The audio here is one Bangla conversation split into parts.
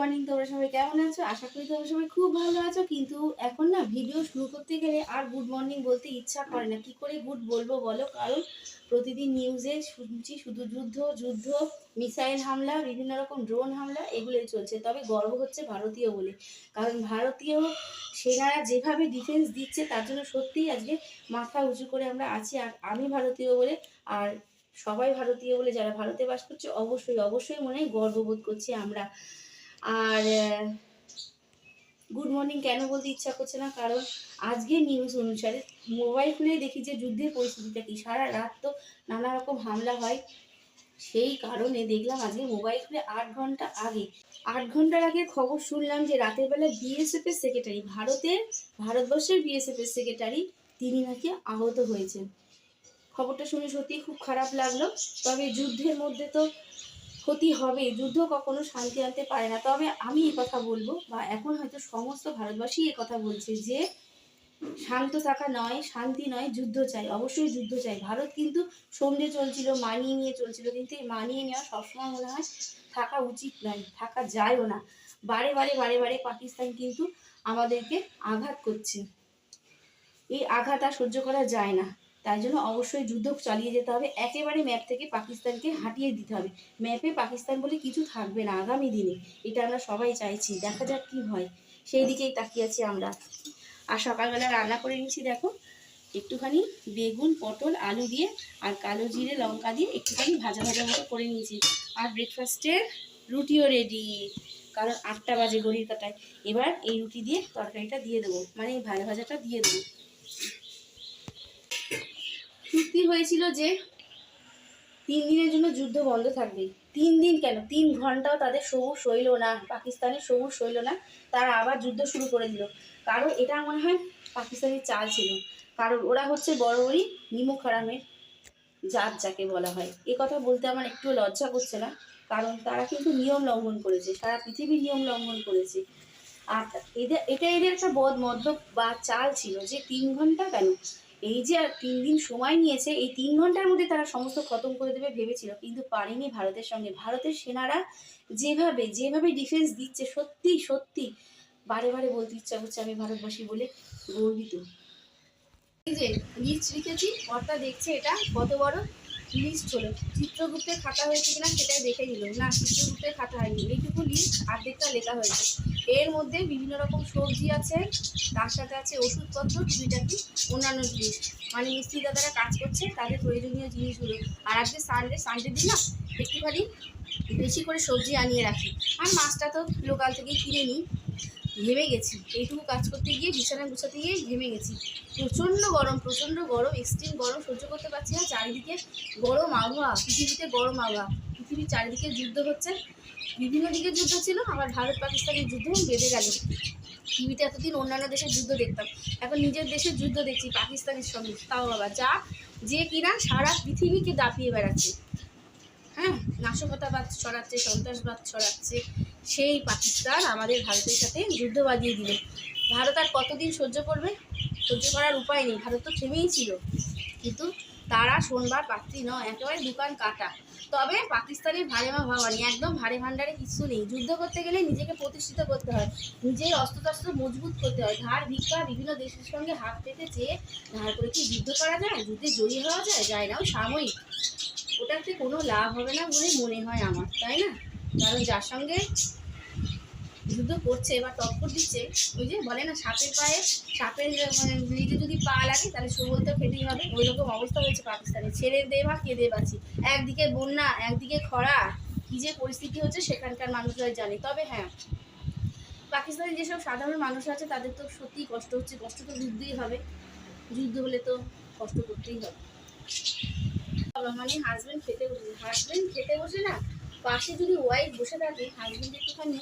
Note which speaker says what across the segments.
Speaker 1: মর্নিং তোমরা সবাই কেমন আছো? আশা করি তোমরা সবাই খুব ভালো আছো। কিন্তু এখন না ভিডিও শুরু করতে গেলে আর গুড মর্নিং বলতে ইচ্ছা করে না। কি করে গুড বলব বলো? কারণ প্রতিদিন নিউজে শুনছি শুধু যুদ্ধ যুদ্ধ মিসাইল হামলা, বিভিন্ন রকম ড্রোন হামলা, এগুলোই চলছে। তবে গর্ব হচ্ছে ভারতীয় বলে। কারণ ভারতীয় সেনারা যেভাবে ডিফেন্স দিচ্ছে, তার জন্য সত্যিই আজকে মাথা উঁচু করে আমরা আছি। আর আমি ভারতীয় বলে, আর সবাই ভারতীয় বলে, যারা ভারতে বাস করছে, অবশ্যই অবশ্যই মনে হয় গর্ববোধ করছি আমরা। আর গুড মর্নিং কেন বলতে ইচ্ছা করছে না? কারণ আজকে নিউজ অনুসারে মোবাইল খুলে দেখি যে যুদ্ধের পরিস্থিতিটা কি? সারা রাত তো নানা রকম হামলা হয়। সেই কারণে দেখলাম আজকে মোবাইল খুলে আট ঘণ্টা আগে। আট ঘণ্টার আগে খবর শুনলাম যে রাতের বেলা বিএসএফ এর সেক্রেটারি ভারতের, ভারতবর্ষের বিএসএফ এর সেক্রেটারি তিনি নাকি আহত হয়েছেন। খবরটা শুনে সত্যি খুব খারাপ লাগল। তবে যুদ্ধের মধ্যে তো ক্ষতি হবে, যুদ্ধ কখনো শান্তি আনতে পারে না। তবে আমি এ কথা বলব, বা এখন হয়তো সমস্ত ভারতবাসী এ কথা বলছে যে, শান্ত থাকা নয়, শান্তি নয়, যুদ্ধ চাই, অবশ্যই যুদ্ধ চাই। ভারত কিন্তু সঙ্গে চলছিল, মানিয়ে নিয়ে চলছিল, কিন্তু মানিয়ে নেওয়া সবসময় মনে হয় থাকা উচিত নয়, থাকা যায়ও না। বারে বারে বারে বারে পাকিস্তান কিন্তু আমাদেরকে আঘাত করছে। এই আঘাত আর সহ্য করা যায় না। তাই জন্য অবশ্যই যুদ্ধ চালিয়ে যেতে হবে। একেবারে ম্যাপ থেকে পাকিস্তানকে হাঁটিয়ে দিতে হবে। ম্যাপে পাকিস্তান বলে কিছু থাকবে না আগামী দিনে। এটা আমরা সবাই চাইছি। দেখা যাক কি হয়। সেই দিকেই তাকিয়ে আছি আমরা। আর সকালবেলা রান্না করে নিয়েছি দেখো। একটুখানি বেগুন, পটল, আলু দিয়ে আর কালো জিরে, লঙ্কা দিয়ে একটুখানি ভাজা ভাজা মতো করে নিয়েছি। আর ব্রেকফাস্টে রুটিও রেডি কারণ আটটা বাজে ঘড়ির কাটায় এবার এই রুটি দিয়ে তরকারিটা দিয়ে দেবো। মানে এই ভাজা ভাজাটা দিয়ে দেবো। চুক্তি হয়েছিল যে তিন দিনের জন্য যুদ্ধ বন্ধ থাকবে। তিন দিন কেন? তিন ঘন্টাও তাদের সবুজ সইল না। পাকিস্তানের সবুজ সইল না। তারা আবার যুদ্ধ শুরু করে দিল। কারণ এটা মনে হয় পাকিস্তানের চাল ছিল। কারণ ওরা হচ্ছে বড় বড়ই নিমুখ হারামের জাত যাকে বলা হয়। এ কথা বলতে আমার একটু লজ্জা করছে না। কারণ তারা কিন্তু নিয়ম লঙ্ঘন করেছে। সারা পৃথিবীর নিয়ম লঙ্ঘন করেছে। আর এদের, এটা এদের একটা বদ মদ্যপ বা চাল ছিল যে তিন ঘণ্টা কেন? এই যে তিন দিন সময় নিয়েছে, এই তিন ঘণ্টার মধ্যে তারা সমস্ত খতম করে দেবে ভেবেছিল। কিন্তু পারেনি ভারতের সঙ্গে। ভারতের সেনারা যেভাবে যেভাবে ডিফেন্স দিচ্ছে, সত্যি সত্যি। বারে বারে বলতে ইচ্ছা করছে আমি ভারতবাসী বলে গর্বিত। এই যে লিস্ট লিখেছি কর্তা দেখছে এটা কত বড় লিস্ট হলো। চিত্রগুপ্তের খাতা হয়েছে কিনা সেটাই দেখে নিল না, চিত্রগুপ্তের খাতা হয়নি। এইটুকু লিস্ট অর্ধেকটা লেখা হয়েছে। এর মধ্যে বিভিন্ন রকম সবজি আছে, তার সাথে আছে ওষুধপত্র, টুকিটাকি, অন্যান্য জিনিস। মানে মিস্ত্রি দাদারা কাজ করছে, তাদের প্রয়োজনীয় জিনিসগুলো। আর আজকে সানডে সানডে দিন না, একটুখানি বেশি করে সবজি আনিয়ে রাখি। আর মাছটা তো লোকাল থেকেই কিনে নিই। ঘেমে গেছি। এইটুকু কাজ করতে গিয়ে বিছানা গুছাতে গিয়ে ঘেমে গেছি। প্রচণ্ড গরম প্রচণ্ড গরম এক্সট্রিম গরম সহ্য করতে পারছি না। চারিদিকে গরম আবহাওয়া, পৃথিবীতে গরম আবহাওয়া। পৃথিবীর চারিদিকে যুদ্ধ হচ্ছে। বিভিন্ন দিকে যুদ্ধ ছিল। আবার ভারত পাকিস্তানের যুদ্ধ বেঁধে গেল। টিভিতে এতদিন অন্যান্য দেশের যুদ্ধ দেখতাম। এখন নিজের দেশের যুদ্ধ দেখছি পাকিস্তানের সঙ্গে। তাও বাবা যা, যে কিনা সারা পৃথিবীকে দাপিয়ে বেড়াচ্ছে। হ্যাঁ নাশকতাবাদ ছড়াচ্ছে, সন্ত্রাসবাদ ছড়াচ্ছে, সেই পাকিস্তান আমাদের ভারতের সাথে যুদ্ধ বাজিয়ে দিল। ভারত আর কতদিন সহ্য করবে? সহ্য করার উপায় নেই। ভারত তো থেমেই ছিল। কিন্তু তারা শোনবার পাত্রী নয়, একেবারে দোকান কাটা। তবে পাকিস্তানের ভারে মা ভাবানি, একদম ভারে ভান্ডারে কিছু নেই। যুদ্ধ করতে গেলে নিজেকে প্রতিষ্ঠিত করতে হয়, নিজের অস্ত্রশস্ত্র মজবুত করতে হয়। ধার, ভিক্ষা, বিভিন্ন দেশের সঙ্গে হাত পেতে চেয়ে ধার করে কি যুদ্ধ করা যায়? যুদ্ধে জয়ী হওয়া যায়? যায় না। সাময়িক। ওটাতে কোনো লাভ হবে না বলে মনে হয় আমার, তাই না? কারণ যার সঙ্গে যুদ্ধ করছে বা টক্কর দিচ্ছে, ওই যে বলে না, সাপের পায়ে, সাপের লিজে যদি পা লাগে, তাহলে সবল তো খেতেই হবে। ওই রকম অবস্থা হয়েছে পাকিস্তানে। ছেড়ে দে বা কেঁদে বাঁচি। একদিকে বন্যা, একদিকে খরা, কী যে পরিস্থিতি হচ্ছে সেখানকার মানুষরা জানে। তবে হ্যাঁ পাকিস্তানে যেসব সাধারণ মানুষ আছে, তাদের তো সত্যিই কষ্ট হচ্ছে। কষ্ট তো যুদ্ধই হবে। যুদ্ধ হলে তো কষ্ট করতেই হবে। মানে হাজবেন্ড খেতে বসেছে হাজবেন্ড খেতে বসে না, পাশে যদি ওয়াইফ বসে থাকে হাজবেন্ড একটুখানি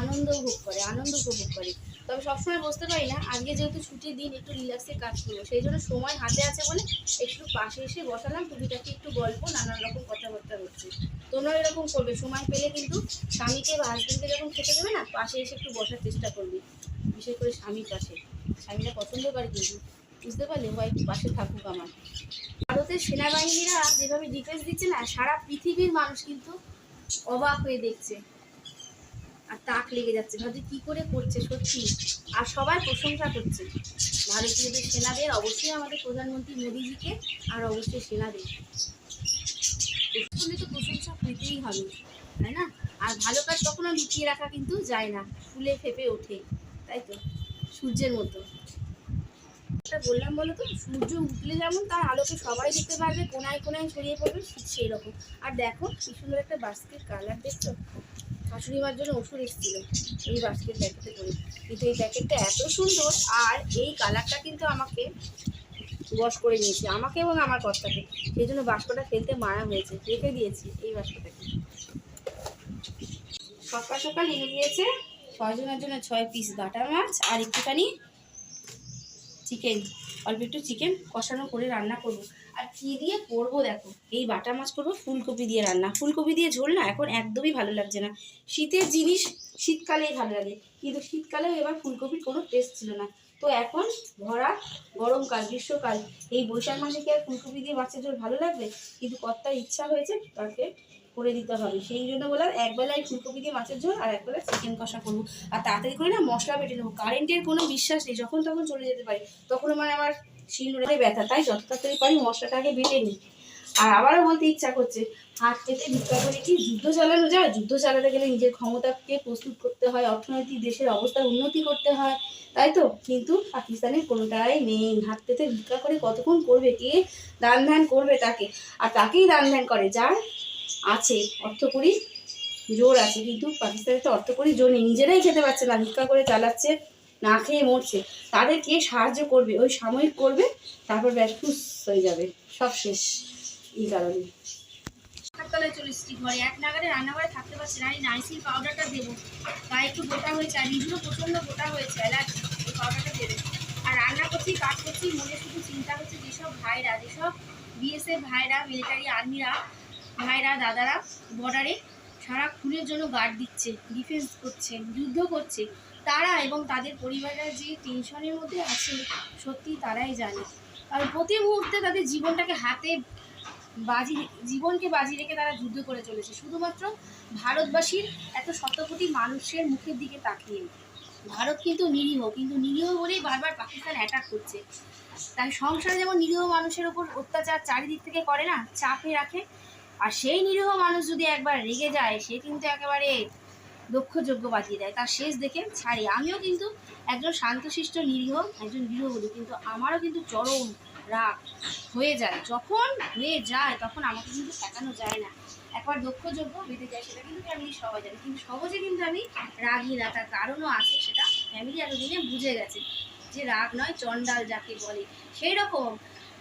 Speaker 1: আনন্দ ভোগ করে, আনন্দ উপভোগ করে। তবে সবসময় বসতে পারি না, আজকে যেহেতু ছুটির দিন, একটু রিল্যাক্সে কাজ করব, সেই জন্য সময় হাতে আছে বলে একটু পাশে এসে বসালাম, টুকিটাকি একটু গল্প, নানান রকম কথাবার্তা হচ্ছে। তোমরাও এরকম করবে, সময় পেলে কিন্তু স্বামীকে বা হাজবেন্ডকে যখন খেতে দেবে না, পাশে এসে একটু বসার চেষ্টা করবে। বিশেষ করে স্বামীর পাশে। স্বামীরা পছন্দ করে কিন্তু। বুঝতে পারলে ওয়াইফ পাশে থাকুক আমার। ভারতের সেনাবাহিনীরা যেভাবে ডিফেন্স দিচ্ছে না, সারা পৃথিবীর মানুষ কিন্তু অবাক হয়ে দেখছে। আর তাক লেগে যাচ্ছে, ভাবছি কী করে করছে সত্যি? আর সবাই প্রশংসা করছে। ভারতীয়দের সেনাদের, অবশ্যই আমাদের প্রধানমন্ত্রী মোদিজিকে, আর অবশ্যই সেনাদের। তো প্রশংসা পেতেই হবে, তাই না? আর ভালো কাজ কখনো লুকিয়ে রাখা কিন্তু যায় না, ফুলে ফেপে ওঠে, তাই তো? সূর্যের মতো। বললাম বলো তো? সূর্য উঠলে যেমন তার আলোকে সবাই দেখতে পারবে কোনায় কোনায় ছড়িয়ে পড়বে সেই রকম। আর দেখো, কি সুন্দর একটা বাস্কেট কালার দেখছ? শাশুড়ি মার জন্য ওষুধ এসেছিল এই বাস্কেট প্যাকেটে করে। কিন্তু এই প্যাকেটটা এত সুন্দর, আর এই কালারটা কিন্তু আমাকে বস করে নিয়েছে। আমাকে এবং আমার কর্তাকে সেই জন্য বাস্কটা ফেলতে মারা হয়েছে। রেখে দিয়েছি এই বাস্কটাকে। সকাল সকাল এনে দিয়েছে। ছয়জনের জন্য ছয় পিস বাটা মাছ আর একটুখানি চিকেন অল্প একটু চিকেন কষানো করে রান্না করব। আর কী দিয়ে করব দেখো, এই বাটা মাছ করব, ফুলকপি দিয়ে রান্না। ফুলকপি দিয়ে ঝোল না, এখন একদমই ভালো লাগছে না। শীতের জিনিস শীতকালেই ভালো লাগে, কিন্তু শীতকালেও এবার ফুলকপির কোনো টেস্ট ছিল না। তো এখন ভরা গরমকাল, গ্রীষ্মকাল, এই বৈশাখ মাসে কি আর ফুলকপি দিয়ে মাছের ঝোল ভালো লাগবে? কিন্তু কর্তার ইচ্ছা হয়েছে তাকে করে দিতে হবে। সেই জন্য বললাম একবেলায় ফুলকপি দিয়ে মাছের ঝোল আর একবেলা চিকেন কষা করব। আর তাড়াতাড়ি করে না মশলা বেটে নেব কারেন্টের কোনো বিশ্বাস নেই। যখন তখন চলে যেতে পারি। তখন মানে আমার শিলনোড়াতে ব্যথা। তাই যত তাড়াতাড়ি পারি মশলাটাকে বেটে নিই। আর আবারও বলতে ইচ্ছা করছে, হাত পেতে ভিক্ষা করে কি যুদ্ধ চালানো যায়? যুদ্ধ চালাতে গেলে নিজের ক্ষমতাকে প্রস্তুত করতে হয়। অর্থনৈতিক দেশের অবস্থার উন্নতি করতে হয়। তাই তো? কিন্তু পাকিস্তানের কোনোটাই নেই। হাত পেতে ভিক্ষা করে কতক্ষণ করবে? কে দান ধ্যান করবে তাকে? আর তাকেই দান ধ্যান করে। যার আছে অর্থকরী জোর আছে, কিন্তু পাকিস্তানের তো অর্থকরী জোর নেই। নিজেরাই খেতে পারছে না, ভিক্ষা করে চালাচ্ছে, না খেয়ে মরছে। তাদের কে সাহায্য করবে? ওই সাময়িক করবে, তারপর ব্যাস ফুস হয়ে যাবে। সব শেষ, এই কারণে। এক নাগারে রান্নাঘরে থাকতে পারছি না। পাউডারটা দেবো। একটু গোটা প্রচণ্ড গোটা হয়েছে, অ্যালার্জি। পাউডারটা দেবে। আর রান্না কাজ চিন্তা হচ্ছে যেসব ভাইরা, যেসব বিএসএফ মিলিটারি আর্মিরা ভাইরা, দাদারা, বর্ডারে সারা খুনের জন্য গার্ড দিচ্ছে, ডিফেন্স করছে, যুদ্ধ করছে। তারা এবং তাদের পরিবাররা যে টেনশনের মধ্যে আছে সত্যি তারাই জানে। আর প্রতি মুহূর্তে তাদের জীবনটাকে হাতে বাজি, জীবনকে বাজি রেখে তারা যুদ্ধ করে চলেছে। শুধুমাত্র ভারতবাসীর এত শত কোটি মানুষের মুখের দিকে তাকিয়ে। ভারত কিন্তু নিরীহ কিন্তু নিরীহ বলেই বারবার পাকিস্তান অ্যাটাক করছে। তাই সংসারে যেমন নিরীহ মানুষের ওপর অত্যাচার চারিদিক থেকে করে না, চাপে রাখে আর সেই নিরীহ মানুষ যদি একবার রেগে যায়, সে কিন্তু একেবারে দক্ষযোগ্য বাজিয়ে দেয়। তার শেষ দেখে ছাড়ি। আমিও কিন্তু একজন শান্তশিষ্ট নিরীহ, একজন গৃহবধূ, কিন্তু আমারও কিন্তু চরম রাগ হয়ে যায়। যখন হয়ে যায়, তখন আমাকে কিন্তু ঠেকানো যায় না। একবার দক্ষযোগ্য বেঁধে যায়, সেটা কিন্তু ফ্যামিলি সবাই জানে। কিন্তু সহজে কিন্তু আমি রাগি না। তার কারণও আছে, সেটা ফ্যামিলি এতদিনে বুঝে গেছে যে রাগ নয়, চণ্ডাল যাকে বলে। সেই রকম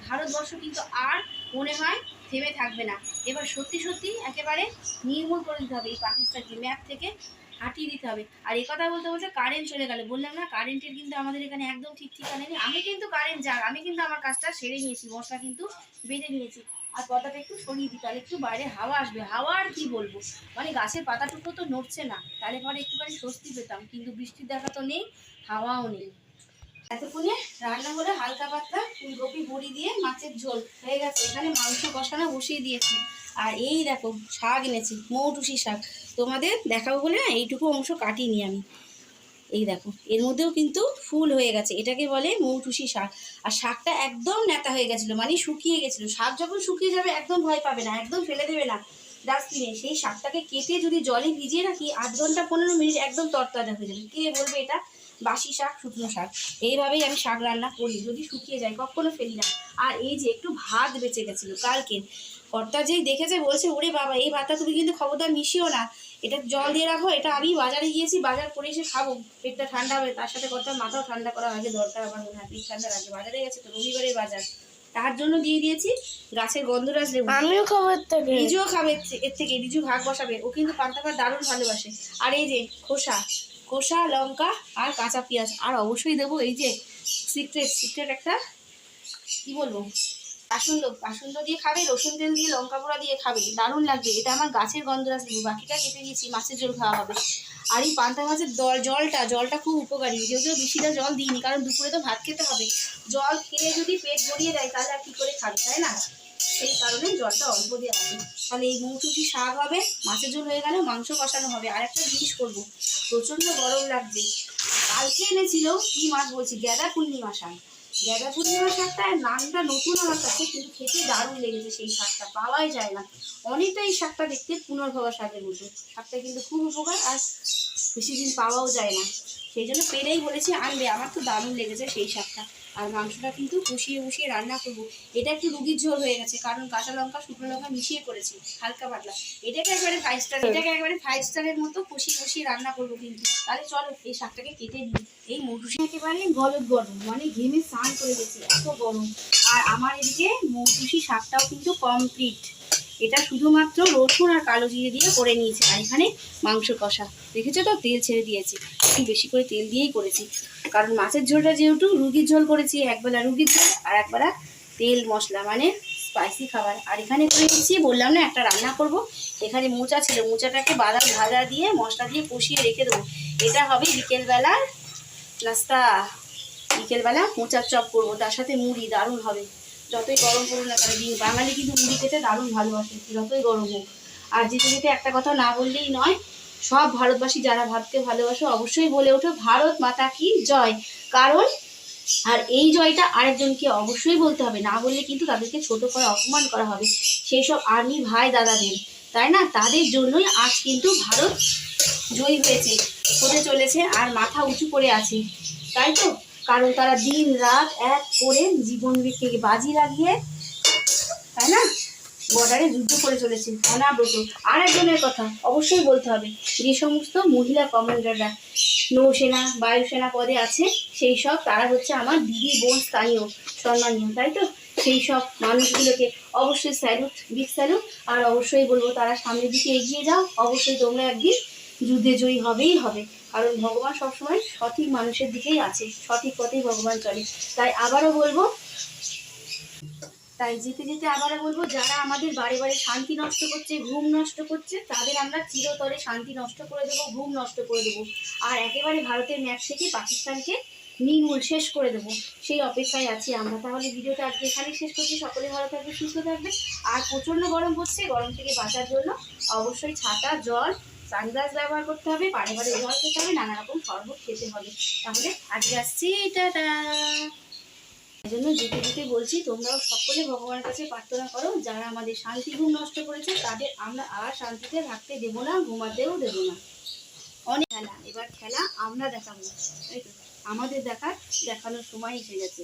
Speaker 1: ভারতবর্ষ কিন্তু আর মনে হয় থেমে থাকবে না। এবার সত্যি সত্যি একেবারে নির্মূল করে দিতে হবে এই পাকিস্তানকে ম্যাপ থেকে, হাঁটিয়ে দিতে হবে। আর এ কথা বলতে বলতে কারেন্ট চলে গেল। বললাম না কারেন্টের কিন্তু আমাদের এখানে একদম ঠিক ঠিকানা নেই। আমি কিন্তু কারেন্ট যাক আমি কিন্তু আমার কাজটা সেরে নিয়েছি, মশলা কিন্তু বেঁধে নিয়েছি। আর পাতাটা একটু সরিয়ে দিই, তাহলে একটু বাইরে হাওয়া আসবে। হাওয়া আর কি বলব? মানে গাছের পাতাটুকু তো নড়ছে না, তাহলে পরে একটুখানি স্বস্তি পেতাম। কিন্তু বৃষ্টির দেখা তো নেই, হাওয়াও নেই। এতক্ষণে রান্না করে হালকা পাতলা ফুলকপি বড়ি দিয়ে মাছের ঝোল। হয়ে গেছে, এখানে মাংস কষানো বসিয়ে দিয়েছি। আর এই দেখো, শাক এনেছি, মৌটুসি শাক। তোমাদের দেখাবো বলে না, এইটুকু অংশ কাটিনি আমি। এই দেখো, এর মধ্যেও কিন্তু ফুল হয়ে গেছে, এটাকে বলে মৌটুসি শাক। আর শাকটা একদম নেতা হয়ে গেছিল মানে শুকিয়ে গেছিল। শাক যখন শুকিয়ে যাবে, একদম ভয় পাবে না, একদম ফেলে দেবে না। ডাস্টবিনে সেই শাকটাকে কেটে যদি জলে ভিজিয়ে রাখি, আধ ঘণ্টা, পনেরো মিনিট একদম তরতাজা হয়ে যাবে। কে বলবে এটা? বাসি শাক শুকনো শাক। এইভাবেই আমি শাক রান্না করি। যদি শুকিয়ে যায় কখনো ফেলি না। আর এই যে একটু ভাত বেঁচে গেছিল কালকে। কর্তা যেই দেখেছে বলছে ওরে বাবা এই ভাতটা তুমি কিন্তু খবরদার মিশিও না। এটা জল দিয়ে রাখো এটা আমি বাজারে গিয়েছি বাজার করে এসে খাব। পেটটা ঠান্ডা হবে তার সাথে কর্তার মাথাও ঠান্ডা করা আগে দরকার আমার মনে হয় পেট ঠান্ডা লাগে বাজারে গেছে তো রবিবারের বাজার। তার জন্য দিয়ে দিয়েছি গাছের গন্ধরাজ লেবু।
Speaker 2: আমিও খবর থেকে।
Speaker 1: রিজুও খাবে এর থেকে রিজু ভাগ বসাবে। ও কিন্তু পান্তা ভাত দারুণ ভালোবাসে। আর এই যে খোসা খোসা, লঙ্কা আর কাঁচা পেঁয়াজ। আর অবশ্যই দেবো এই যে সিক্রেট সিক্রেট একটা, কি বলব? বাসন্দ বাসন্দ দিয়ে খাবে, রসুন তেল দিয়ে, লঙ্কা পোড়া দিয়ে খাবে। দারুণ লাগবে। এটা আমার গাছের গন্ধরাজ লেবু বাকিটা কেটে দিয়েছি, মাছের ঝোল খাওয়া হবে। আর এই পান্তা মাছের দল, জলটা জলটা খুব উপকারী। যদিও বেশিটা জল দিইনি, কারণ দুপুরে তো ভাত খেতে হবে। জল খেয়ে যদি পেট ভরিয়ে দেয়, তাহলে আর কী করে খাবে, তাই না? সেই কারণে জলটা অল্প দিয়ে আসবে তাহলে এই মৌসুমি শাক হবে? মাছের ঝোল হয়ে গেল মাংস কষানো হবে। আর একটা জিনিস করব। প্রচণ্ড গরম লাগবে কালকে এনেছিল, কি মাছ বলছি? গ্যাদা পূর্ণিমা শাক। গ্যাদা পূর্ণিমা শাকটা নামটা নতুন আমার কাছে, কিন্তু খেতে দারুণ লেগেছে সেই শাকটা। পাওয়াই যায় না। অনেকটা এই শাকটা দেখতে পুনর্ভবা শাকের মতো। শাকটা কিন্তু খুব উপকার আর বেশি দিন পাওয়াও যায় না। সেই জন্য পেরেই বলেছি, আনবে। আমার তো দারুণ লেগেছে সেই শাকটা। আর মাংসটা কিন্তু কষিয়ে বসিয়ে রান্না করব। এটা একটু রুগীর ঝোল হয়ে গেছে, কারণ কাঁচা লঙ্কা, শুকনো লঙ্কা মিশিয়ে করেছি, হালকা পাতলা। এটাকে একবারে ফাইভ স্টার এটাকে একবারে ফাইভ স্টারের মতো কষিয়ে কষিয়ে রান্না করব কিন্তু। তাহলে চলো, এই শাকটাকে কেটে নিই। এই মৌটুসি একেবারে গলদ গরম মানে ঘেমে স্নান করে গেছি, এত গরম। আর আমার এদিকে মৌটুসি শাকটাও কিন্তু কমপ্লিট এটা শুধুমাত্র রসুন আর কালো জিরে দিয়ে করে নিয়েছে, আর এখানে মাংস কষা। দেখেছ তো? তেল ছেড়ে দিয়েছি। একটু বেশি করে তেল দিয়েই করেছি। কারণ মাছের ঝোলটা যেহেতু রুগীর ঝোল করেছি, একবেলা রুগীর ঝোল আর একবেলা তেল মশলা মানে স্পাইসি খাবার। আর এখানে করে দিচ্ছি বললাম না, একটা রান্না করব। এখানে মোচা ছিল। মোচাটাকে বাদাম ভাজা দিয়ে মশলা দিয়ে কষিয়ে রেখে দেবো। এটা হবে বিকেলবেলার নাস্তা। বিকেলবেলা মোচার চপ করব। তার সাথে মুড়ি দারুণ হবে। যতই গরম পড়ুক না কেন দিন বাঙালি কিন্তু মুড়ি খেতে দারুণ ভালোবাসে, যতই গরম হোক। আর যেতে একটা কথা না বললেই নয়, সব ভারতবাসী যারা ভারতকে ভালোবাসো, অবশ্যই বলে ওঠো, ভারত মাতা কি জয়? কারণ, আর এই জয়টা আরেকজনকে অবশ্যই বলতে হবে। না বললে কিন্তু তাদেরকে ছোট করে অপমান করা হবে সেই সব আর্মি ভাই দাদাদের। তাই না? তাদের জন্যই আজ কিন্তু ভারত জয়ী হয়েছে, হতে চলেছে, আর মাথা উঁচু করে আছে। তাই তো? কারণ তারা দিন রাত এক করে জীবন জীবনকে বাজি লাগিয়ে, তাই না? বর্ডারে যুদ্ধ করে চলেছে অনাব্রত আর একজনের কথা অবশ্যই বলতে হবে, যে সমস্ত মহিলা কমান্ডাররা নৌসেনা, বায়ুসেনা পদে আছে, সেই সব তারা হচ্ছে আমার দিদি বোন স্থানীয়, সম্মানীয়, তাই তো? সেই সব মানুষগুলোকে অবশ্যই স্যালুট, বিগ স্যালুট, আর অবশ্যই বলব তারা সামনের দিকে এগিয়ে যাও, অবশ্যই তোমরা একদিন যুদ্ধে জয়ী হবেই হবে। কারণ ভগবান সবসময় সঠিক মানুষের দিকেই আছে, সঠিক পথেই ভগবান চলে। তাই আবারও বলব, তাই যেতে যেতে আবারও বলব, যারা আমাদের বারে বারে শান্তি নষ্ট করছে, ঘুম নষ্ট করছে, তাদের আমরা চিরতরে শান্তি নষ্ট করে দেবো, ঘুম নষ্ট করে দেবো। আর একেবারে ভারতের ম্যাচ থেকে পাকিস্তানকে নির্মূল শেষ করে দেবো। সেই অপেক্ষায় আছি আমরা। তাহলে ভিডিওটা আজকে এখানেই শেষ করছি। সকলে ভালো থাকবে সুস্থ থাকবে আর প্রচণ্ড গরম হচ্ছে, গরম থেকে বাঁচার জন্য অবশ্যই ছাতা, জল সানগ্লাস ব্যবহার করতে হবে পারে পারে জল খেতে হবে, নানা রকম শরবত খেতে হবে। তাহলে আজকে আসছি এই জন্য যেতে যেতে বলছি, তোমরাও সকলে ভগবানের কাছে প্রার্থনা করো, যারা আমাদের শান্তি ঘুম নষ্ট করেছে, তাদের আমরা আর শান্তিতে থাকতে দেবো না, ঘুমাতেও দেবো না। অনেক খেলা, এবার খেলা আমরা দেখাবো। আমাদের দেখার দেখানোর সময় এসে গেছে।